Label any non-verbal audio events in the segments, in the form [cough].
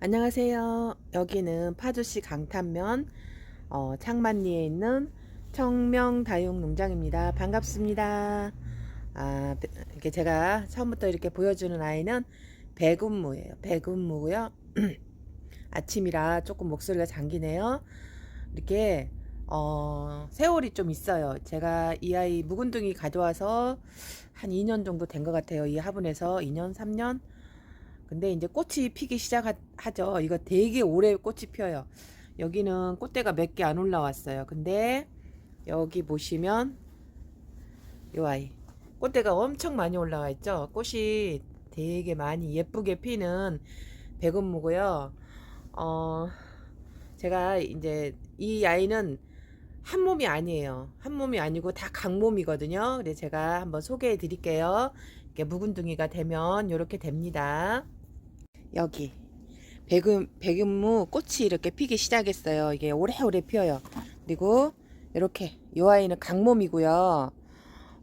안녕하세요. 여기는 파주시 강탄면 어, 창만리에 있는 청명다육농장입니다. 반갑습니다. 아, 배- 이렇게 제가 처음부터 이렇게 보여주는 아이는 백운무예요. 백운무고요. [clears throat] 아침이라 조금 목소리가 잠기네요. 이렇게 어, 세월이 좀 있어요. 제가 이 아이 묵은둥이 가져와서 한 2년 정도 된 것 같아요. 이 화분에서 2년, 3년. 근데 이제 꽃이 피기 시작하죠. 이거 되게 오래 꽃이 피어요. 여기는 꽃대가 몇 개 안 올라왔어요. 근데 여기 보시면 요 아이 꽃대가 엄청 많이 올라와 있죠. 꽃이 되게 많이 예쁘게 피는 백운무고요. 어 제가 이제 이 아이는 한 몸이 아니에요. 한 몸이 아니고 다 강몸이거든요. 그래서 제가 한번 소개해 드릴게요. 이렇게 묵은둥이가 되면 이렇게 됩니다. 여기 백음 백음무 꽃이 이렇게 피기 시작했어요. 이게 오래오래 피어요. 그리고 이렇게 이 아이는 강몸이고요.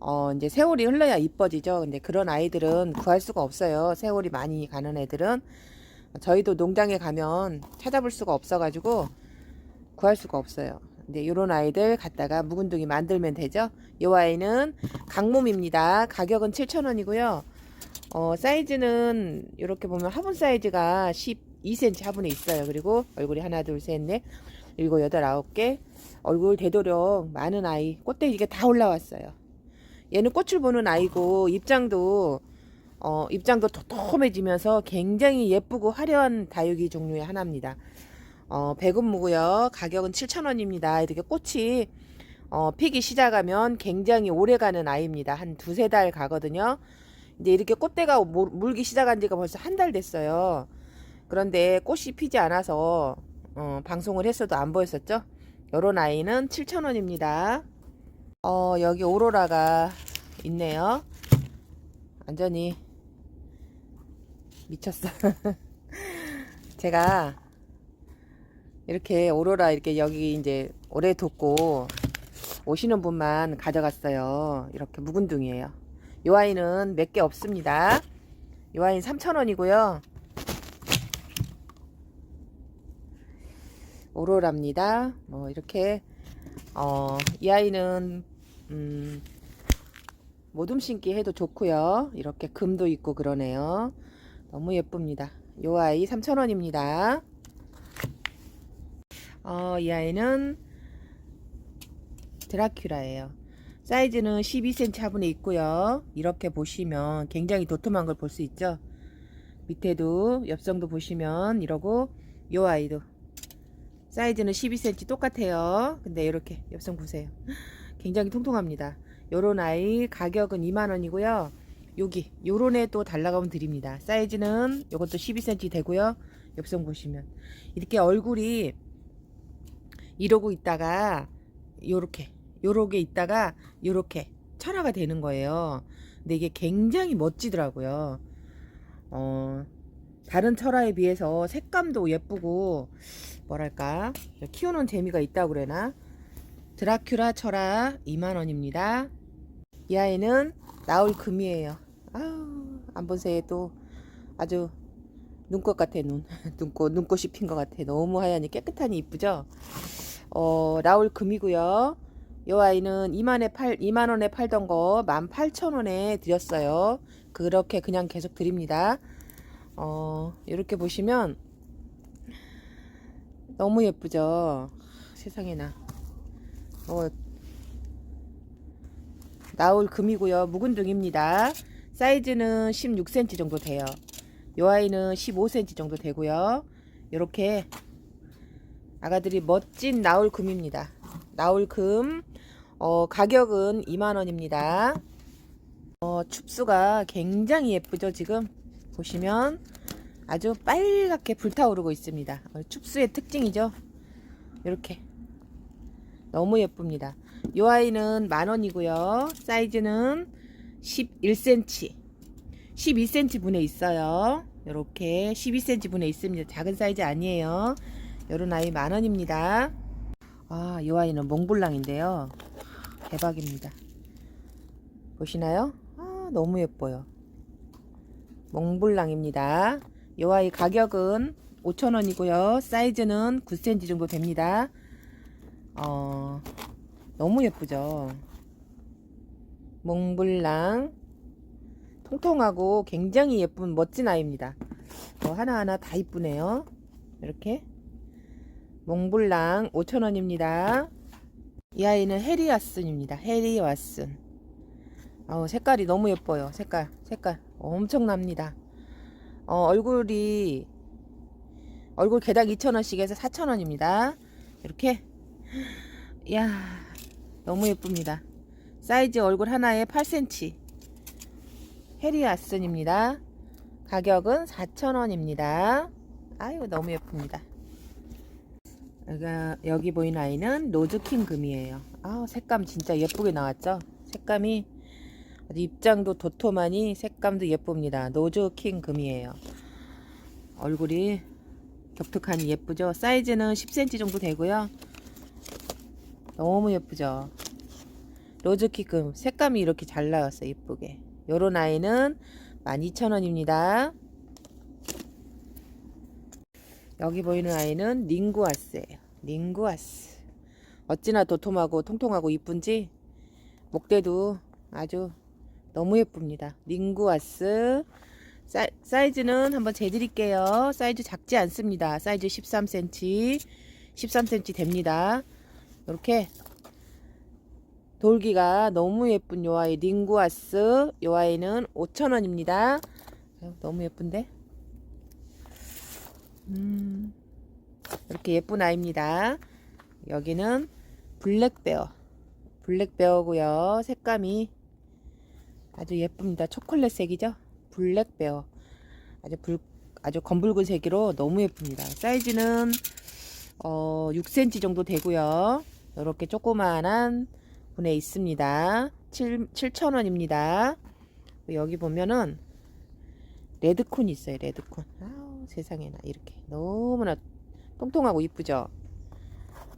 어 이제 세월이 흘러야 이뻐지죠. 근데 그런 아이들은 구할 수가 없어요. 세월이 많이 가는 애들은 저희도 농장에 가면 찾아볼 수가 없어가지고 구할 수가 없어요. 근데 이런 아이들 갖다가 묵은둥이 만들면 되죠. 이 아이는 강몸입니다. 가격은 7,000원이고요. 어, 사이즈는 이렇게 보면 화분 사이즈가 12cm 화분에 있어요. 그리고 얼굴이 하나, 둘, 셋, 넷, 일곱, 여덟, 아홉 개. 얼굴 되도록 많은 아이. 꽃대기가 다 올라왔어요. 얘는 꽃을 보는 아이고 입장도 어, 입장도 도톰해지면서 굉장히 예쁘고 화려한 다육이 종류의 하나입니다. 어, 백운무고요. 가격은 7,000원입니다. 이렇게 꽃이 어, 피기 시작하면 굉장히 오래 가는 아이입니다. 한 두세 달 가거든요. 이제 이렇게 꽃대가 모- 물기 시작한 지가 벌써 한 달 됐어요. 그런데 꽃이 피지 않아서 어, 방송을 했어도 안 보였었죠. 요런 아이는 7,000원입니다. 어, 여기 오로라가 있네요. 완전히 미쳤어. [laughs] 제가 이렇게 오로라 이렇게 여기 이제 오래 뒀고 오시는 분만 가져갔어요. 이렇게 묵은둥이에요. 이 아이는 몇 개 없습니다. 이 아이는 3,000원이고요. 오로라입니다. 뭐 이렇게 어, 이 아이는 음, 모둠 신기 해도 좋고요. 이렇게 금도 있고 그러네요. 너무 예쁩니다. 이 아이 3,000원입니다. 어, 이 아이는 드라큘라예요. 사이즈는 12cm 화분에 있고요. 이렇게 보시면 굉장히 도톰한 걸 볼 수 있죠. 밑에도 옆성도 보시면 이러고 이 아이도 사이즈는 12cm 똑같아요. 근데 이렇게 옆성 보세요. [laughs] 굉장히 통통합니다. 요런 아이 가격은 2만원이고요. 여기 요런 애 또 달라가면 드립니다. 사이즈는 요것도 12cm 되고요. 옆성 보시면 이렇게 얼굴이 이러고 있다가 요렇게 요렇게 있다가 요렇게 철화가 되는 거예요. 근데 이게 굉장히 멋지더라고요. 어, 다른 철화에 비해서 색감도 예쁘고 뭐랄까 키우는 재미가 있다고 그래나 드라큘라 철화 2만원입니다. 이 아이는 나올 금이에요. 아우 안 보세요 또 아주 눈꽃 같아 눈 [laughs] 눈꽃 눈꽃이 핀 것 같아 너무 하얀이 깨끗하니 이쁘죠 어 라울 금이고요 이 아이는 2만에 팔 2만 원에 팔던 거 18,000원에 드렸어요. 그렇게 그냥 계속 드립니다. 어 이렇게 보시면 너무 예쁘죠? 세상에나. 어 나올 금이고요. 묵은둥입니다. 사이즈는 16cm 정도 돼요. 요 아이는 15cm 정도 되고요. 이렇게 아가들이 멋진 나올 금입니다. 나올 금 어, 가격은 2만원입니다. 어, 춥수가 굉장히 예쁘죠 지금 보시면 아주 빨갛게 불타오르고 있습니다. 어, 춥수의 특징이죠. 이렇게 너무 예쁩니다. 요 아이는 만원이고요. 사이즈는 11cm 12cm 분에 있어요. 이렇게 12cm 분에 있습니다. 작은 사이즈 아니에요. 요런 아이 만원입니다. 아, 이 아이는 몽블랑인데요. 대박입니다. 보시나요? 아, 너무 예뻐요. 몽블랑입니다. 이 아이 가격은 5,000원이고요. 사이즈는 9cm 정도 됩니다. 어, 너무 예쁘죠? 몽블랑 통통하고 굉장히 예쁜 멋진 아이입니다. 어, 하나하나 다 이쁘네요. 이렇게 몽블랑 5,000원입니다. 이 아이는 해리 왓슨입니다. 해리 왓슨. 어, 색깔이 너무 예뻐요. 색깔, 색깔 엄청납니다. 어, 얼굴이 얼굴 개당 2,000원씩 해서 4,000원입니다. 이렇게 이야 너무 예쁩니다. 사이즈 얼굴 하나에 8cm 해리 왓슨입니다. 가격은 4,000원입니다. 아유 너무 예쁩니다. 여기 보이는 아이는 노즈킹 금이에요. 아 색감 진짜 예쁘게 나왔죠? 색감이 입장도 도톰하니 색감도 예쁩니다. 노즈킹 금이에요. 얼굴이 격특하니 예쁘죠? 사이즈는 10cm 정도 되고요. 너무 예쁘죠? 로즈킹 금 색감이 이렇게 잘 나왔어요. 예쁘게. 요런 아이는 12,000원입니다. 여기 보이는 아이는 닝구아스예요. 닝구아스. 어찌나 도톰하고 통통하고 이쁜지 목대도 아주 너무 예쁩니다. 닝구아스. 사, 사이 즈는 한번 재드릴게요. 사이즈 작지 않습니다. 사이즈 13cm, 13cm 됩니다. 이렇게 돌기가 너무 예쁜 요 아이 닝구아스. 요 아이는 5,000원입니다. 너무 예쁜데? 음, 이렇게 예쁜 아이입니다. 여기는 블랙베어. 블랙베어고요. 색감이 아주 예쁩니다. 초콜릿색이죠? 블랙베어. 아주 불, 아주 검붉은 색으로 너무 예쁩니다. 사이즈는 어, 6cm 정도 되고요. 이렇게 조그마한 분에 있습니다. 7, 7,000원입니다. 여기 보면은 레드콘이 있어요. 레드콘. 아우, 세상에나 이렇게 너무나 통통하고 이쁘죠?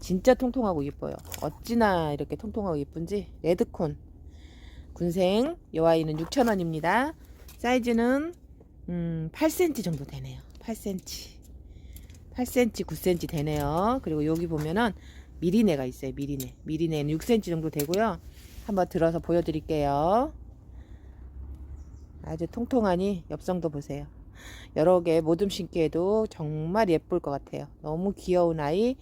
진짜 통통하고 이뻐요. 어찌나 이렇게 통통하고 이쁜지 레드콘 군생 요 아이는 6,000원입니다. 사이즈는 음, 8cm 정도 되네요. 8cm. 8cm, 9cm 되네요. 그리고 여기 보면은 미리네가 있어요. 미리네. 미리네는 6cm 정도 되고요. 한번 들어서 보여드릴게요. 아주 통통하니 엽성도 보세요. 여러 개 모듬 신기에도 정말 예쁠 것 같아요. 너무 귀여운 아이.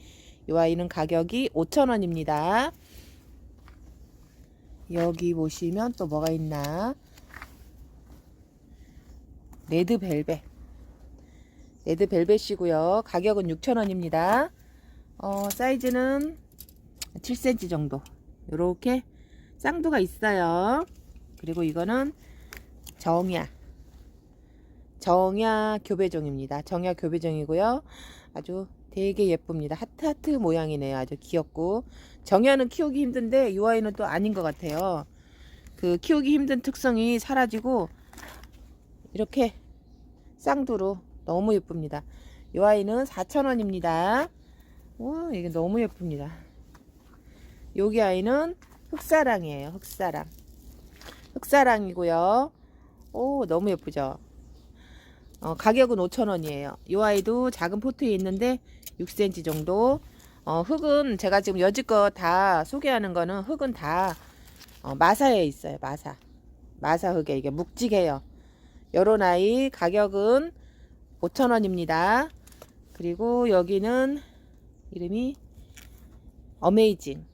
이 아이는 가격이 5,000원입니다. 여기 보시면 또 뭐가 있나? 레드 벨벳. 레드 벨벳이고요. 가격은 6,000원입니다. 어, 사이즈는 7cm 정도. 이렇게 쌍두가 있어요. 그리고 이거는 정야. 정야 교배종입니다. 정야 교배종이고요. 아주 되게 예쁩니다. 하트 하트 모양이네요. 아주 귀엽고. 정야는 키우기 힘든데 이 아이는 또 아닌 것 같아요. 그 키우기 힘든 특성이 사라지고 이렇게 쌍두로 너무 예쁩니다. 이 아이는 4,000원입니다. 와, 이게 너무 예쁩니다. 여기 아이는 흑사랑이에요. 흑사랑. 흑사랑이고요. 오, 너무 예쁘죠? 어, 가격은 5,000원이에요. 이 아이도 작은 포트에 있는데 6cm 정도. 어, 흙은 제가 지금 여지껏 다 소개하는 거는 흙은 다 어, 마사에 있어요. 마사. 마사 흙에 이게 묵직해요. 요런 아이 가격은 5,000원입니다. 그리고 여기는 이름이 어메이징.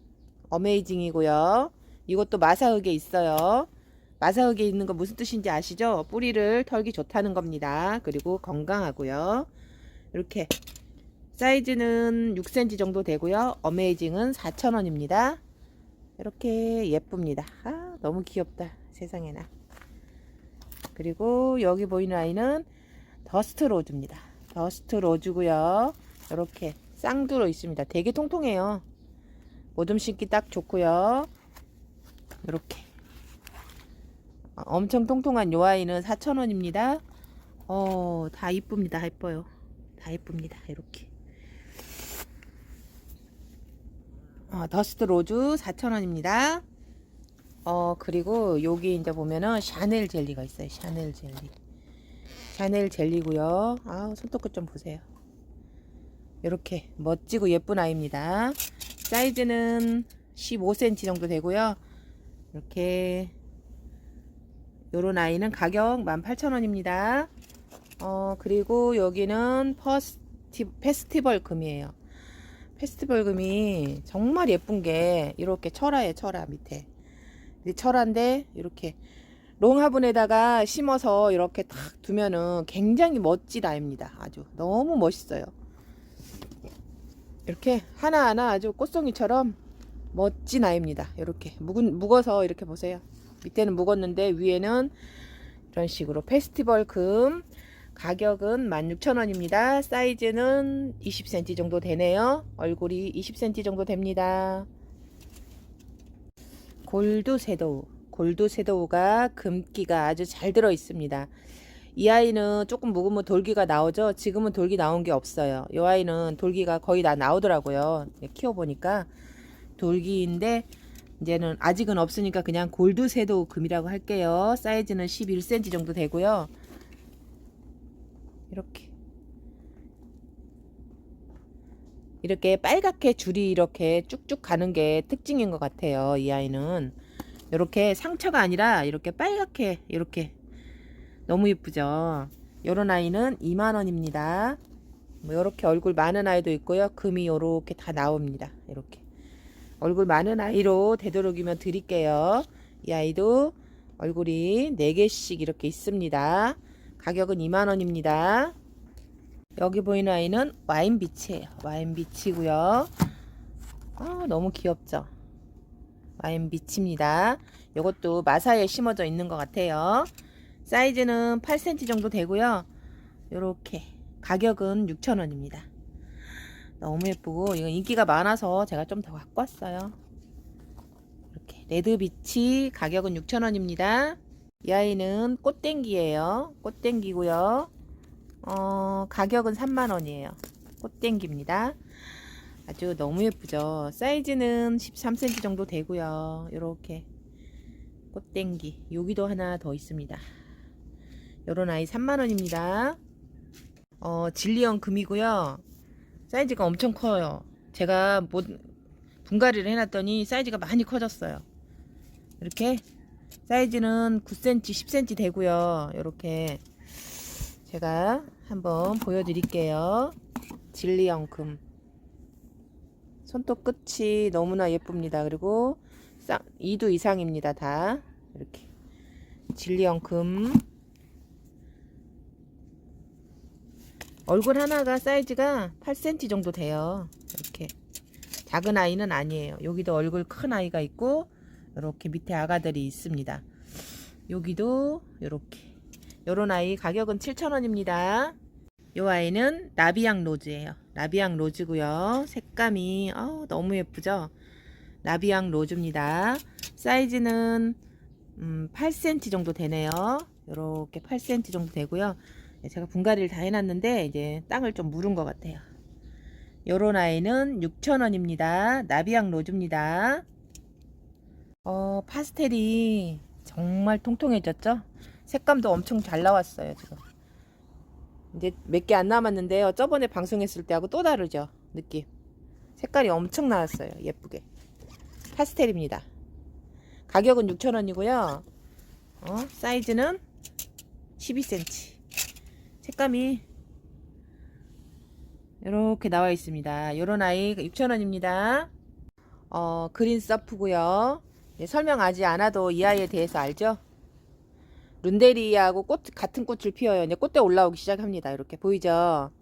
어메이징이고요. 이것도 마사흙에 있어요. 마사흙에 있는 거 무슨 뜻인지 아시죠? 뿌리를 털기 좋다는 겁니다. 그리고 건강하고요. 이렇게 사이즈는 6cm 정도 되고요. 어메이징은 4,000원입니다. 이렇게 예쁩니다. 아, 너무 귀엽다. 세상에나. 그리고 여기 보이는 아이는 더스트 로즈입니다. 더스트 로즈고요. 이렇게 쌍두로 있습니다. 되게 통통해요. 모듬 신기 딱 좋고요. 이렇게 어, 엄청 통통한 요 아이는 4,000원입니다. 어, 다 이쁩니다. 예뻐요. 다 이쁩니다. 이렇게. 어, 더스트 로즈 4,000원입니다. 어, 그리고 여기 이제 보면은 샤넬 젤리가 있어요. 샤넬 젤리. 샤넬 젤리고요. 아, 손톱 끝 좀 보세요. 이렇게 멋지고 예쁜 아이입니다. 사이즈는 15cm 정도 되고요. 이렇게 요런 아이는 가격 18,000원입니다. 어, 그리고 여기는 퍼스티, 페스티벌 금이에요. 페스티벌 금이 정말 예쁜 게 이렇게 철화에 철화 밑에. 이 철화인데 이렇게 롱 화분에다가 심어서 이렇게 탁 두면은 굉장히 멋진 아이입니다. 아주 너무 멋있어요. 이렇게 하나하나 아주 꽃송이처럼 멋진 아이입니다. 이렇게 묵은, 묵어서 이렇게 보세요. 밑에는 묵었는데 위에는 이런 식으로 페스티벌 금 가격은 16,000원입니다. 사이즈는 20cm 정도 되네요. 얼굴이 20cm 정도 됩니다. 골드 섀도우. 골드 섀도우가 금기가 아주 잘 들어 있습니다. 이 아이는 조금 묵으면 돌기가 나오죠. 지금은 돌기 나온 게 없어요. 이 아이는 돌기가 거의 다 나오더라고요. 키워보니까 돌기인데 이제는 아직은 없으니까 그냥 골드 섀도우 금이라고 할게요. 사이즈는 11cm 정도 되고요. 이렇게 이렇게 빨갛게 줄이 이렇게 쭉쭉 가는 게 특징인 것 같아요. 이 아이는 이렇게 상처가 아니라 이렇게 빨갛게 이렇게 너무 예쁘죠. 요런 아이는 2만 원입니다. 뭐 요렇게 얼굴 많은 아이도 있고요. 금이 요렇게 다 나옵니다. 이렇게 얼굴 많은 아이로 되도록이면 드릴게요. 이 아이도 얼굴이 4개씩 이렇게 있습니다. 가격은 2만원입니다. 여기 보이는 아이는 와인비치예요. 와인비치고요. 아, 너무 귀엽죠? 와인비치입니다. 이것도 마사에 심어져 있는 것 같아요. 사이즈는 8cm 정도 되고요. 요렇게 가격은 6,000원입니다. 너무 예쁘고 이건 인기가 많아서 제가 좀 더 갖고 왔어요. 이렇게 레드비치 가격은 6,000원입니다. 이 아이는 꽃땡기예요. 꽃땡기고요. 어, 가격은 3만원이에요. 꽃땡기입니다. 아주 너무 예쁘죠. 사이즈는 13cm 정도 되고요. 이렇게 꽃땡기 여기도 하나 더 있습니다. 요런 아이 3만원입니다. 어, 진리형 금이고요. 사이즈가 엄청 커요. 제가 뭐 분갈이를 해놨더니 사이즈가 많이 커졌어요. 이렇게 사이즈는 9cm, 10cm 되고요. 이렇게 제가 한번 보여드릴게요. 진리형 금. 손톱 끝이 너무나 예쁩니다. 그리고 쌍, 2두 이상입니다. 다 이렇게 진리형 금. 얼굴 하나가 사이즈가 8cm 정도 돼요. 이렇게 작은 아이는 아니에요. 여기도 얼굴 큰 아이가 있고 이렇게 밑에 아가들이 있습니다. 여기도 이렇게 요런 아이 가격은 7,000원입니다. 요 아이는 나비양 로즈예요. 나비양 로즈고요. 색감이 어, 너무 예쁘죠? 나비양 로즈입니다. 사이즈는 음, 8cm 정도 되네요. 요렇게 8cm 정도 되고요. 네, 제가 분갈이를 다 해놨는데 이제 땅을 좀 물은 것 같아요. 요런 아이는 6,000원입니다. 나비양 로즈입니다. 어, 파스텔이 정말 통통해졌죠? 색감도 엄청 잘 나왔어요, 지금. 이제 몇 개 안 남았는데요. 저번에 방송했을 때하고 또 다르죠? 느낌. 색깔이 엄청 나왔어요. 예쁘게. 파스텔입니다. 가격은 6,000원이고요. 어, 사이즈는 12cm. 색감이 이렇게 나와 있습니다. 요런 아이 6,000원입니다. 어, 그린 서프고요. 네, 설명 아직 안 와도 이 아이에 대해서 알죠? 룬데리아하고 꽃 같은 꽃을 피워요. 이제 꽃대 올라오기 시작합니다. 이렇게 보이죠?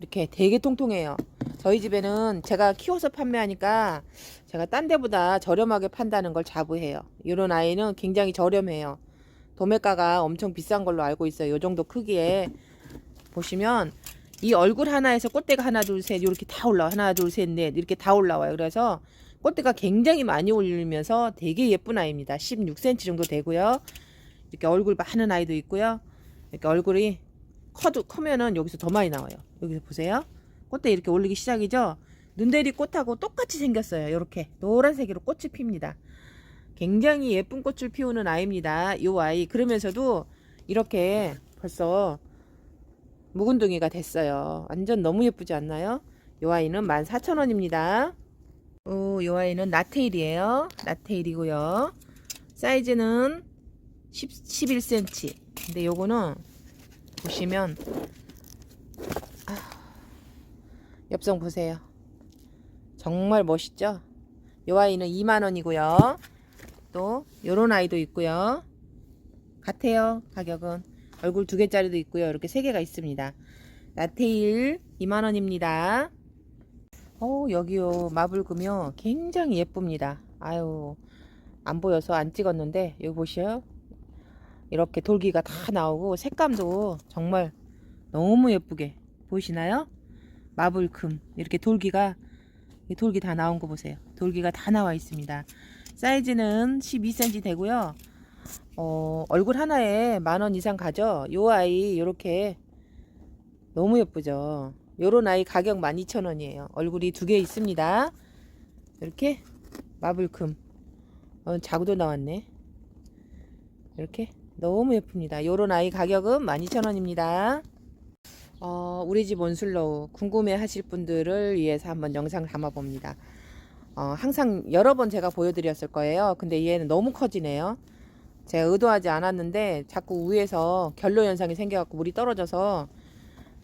이렇게 되게 통통해요. 저희 집에는 제가 키워서 판매하니까 제가 딴 데보다 저렴하게 판다는 걸 자부해요. 이런 아이는 굉장히 저렴해요. 도매가가 엄청 비싼 걸로 알고 있어요. 이 정도 크기에 보시면 이 얼굴 하나에서 꽃대가 하나 둘 셋 이렇게 다 올라와 하나 둘 셋 넷 이렇게 다 올라와요. 그래서 꽃대가 굉장히 많이 올리면서 되게 예쁜 아이입니다. 16cm 정도 되고요. 이렇게 얼굴 많은 아이도 있고요. 이렇게 얼굴이 커도 크면은 여기서 더 많이 나와요. 여기서 보세요. 꽃대 이렇게 올리기 시작이죠. 눈대리 꽃하고 똑같이 생겼어요. 이렇게 노란색으로 꽃이 핍니다. 굉장히 예쁜 꽃을 피우는 아이입니다. 이 아이 그러면서도 이렇게 벌써 묵은둥이가 됐어요. 완전 너무 예쁘지 않나요? 요 아이는 14,000원입니다. 어, 요 아이는 나테일이에요. 나테일이고요. 사이즈는 10, 11cm. 근데 요거는 보시면 아, 엽성 보세요. 정말 멋있죠? 요 아이는 2만원이고요. 또 요런 아이도 있고요. 같아요. 가격은. 얼굴 두 개짜리도 있고요. 이렇게 세 개가 있습니다. 라테일 2만원입니다. 어, 여기요. 마블금요. 굉장히 예쁩니다. 아유, 안 보여서 안 찍었는데, 여기 보셔요. 이렇게 돌기가 다 나오고, 색감도 정말 너무 예쁘게 보이시나요? 마블금. 이렇게 돌기가, 이 돌기 다 나온 거 보세요. 돌기가 다 나와 있습니다. 사이즈는 12cm 되고요. 어, 얼굴 하나에 만 원 이상 가죠. 요 아이 요렇게 너무 예쁘죠. 요런 아이 가격 12,000원이에요. 얼굴이 두 개 있습니다. 이렇게 마블금. 어, 자구도 나왔네. 이렇게 너무 예쁩니다. 요런 아이 가격은 12,000원입니다. 어, 우리 집 원술로우 궁금해 하실 분들을 위해서 한번 영상 담아 봅니다. 어, 항상 여러 번 제가 보여드렸을 거예요. 근데 얘는 너무 커지네요. 제가 의도하지 않았는데 자꾸 위에서 결로 현상이 생겨갖고 물이 떨어져서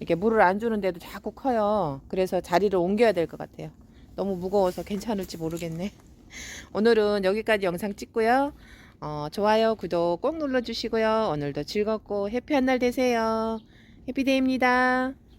이렇게 물을 안 주는데도 자꾸 커요. 그래서 자리를 옮겨야 될 것 같아요. 너무 무거워서 괜찮을지 모르겠네. [laughs] 오늘은 여기까지 영상 찍고요. 어, 좋아요, 구독 꼭 눌러주시고요. 오늘도 즐겁고 해피한 날 되세요. 해피데이입니다.